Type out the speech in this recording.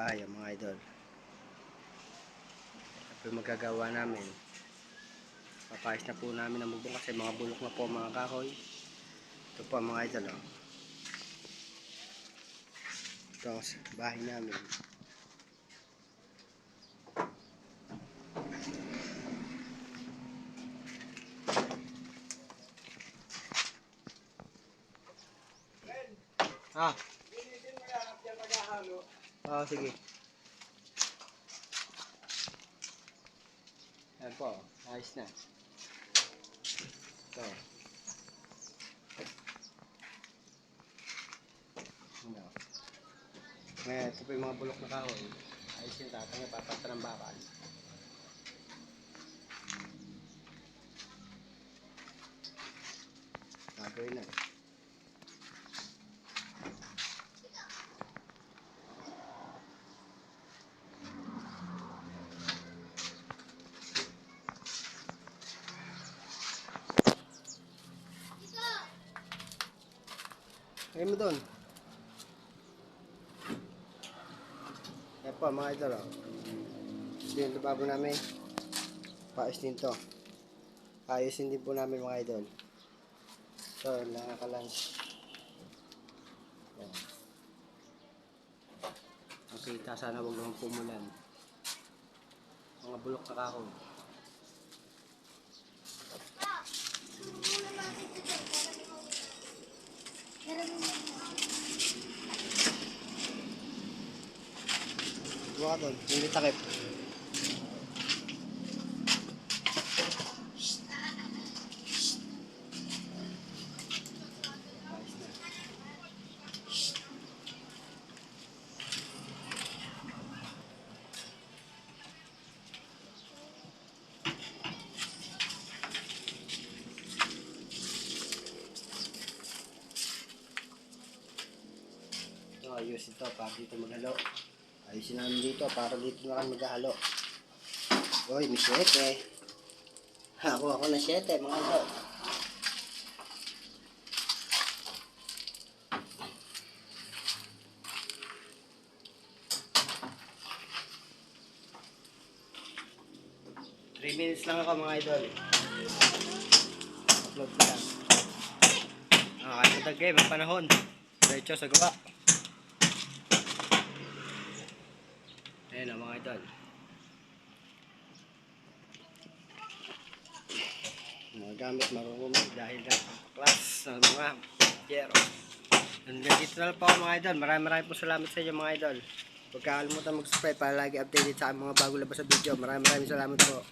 Ay, mga idol. Ito yung magagawa namin. Papayos na po namin ang bubong kasi mga bulok na po mga kahoy. Ito po mga idol. Oh. Ito ang bahay namin. Ah. Oo, sige. Ayan po, ayos na. Ito. Ano? Ngayon, ito po yung mga bulok na kahoy. Ayos yung tatang yung papata ng bakal. Gagawin na. Kaya mo doon. Yan po mga idol. Oh. Yung lababo namin. Paayos din to. Ayusin din po namin mga idol. So, nakaka-lunch. Yan. Makita sana huwag naman pumulan. Mga bulok na kahoy. Buka doon. Hindi takip. Ayos. Ito, para dito maghalo. Ayusin namin dito para dito na kami maghalo. Uy, may 7. Ako, ako na 7, mga idol. Three minutes lang ako mga idol. Upload ko lang. Ah, kahit matagay, may panahon. Diretso sa gawa. Ayan ang mga idol. Mga gamit marunong dahil na class ng mga yero. Hanggang na po mga idol. Maraming maraming po salamat sa inyo mga idol. Huwag kakalimutan mag-subscribe para lagi updated sa mga bago labas sa video. Maraming maraming salamat po.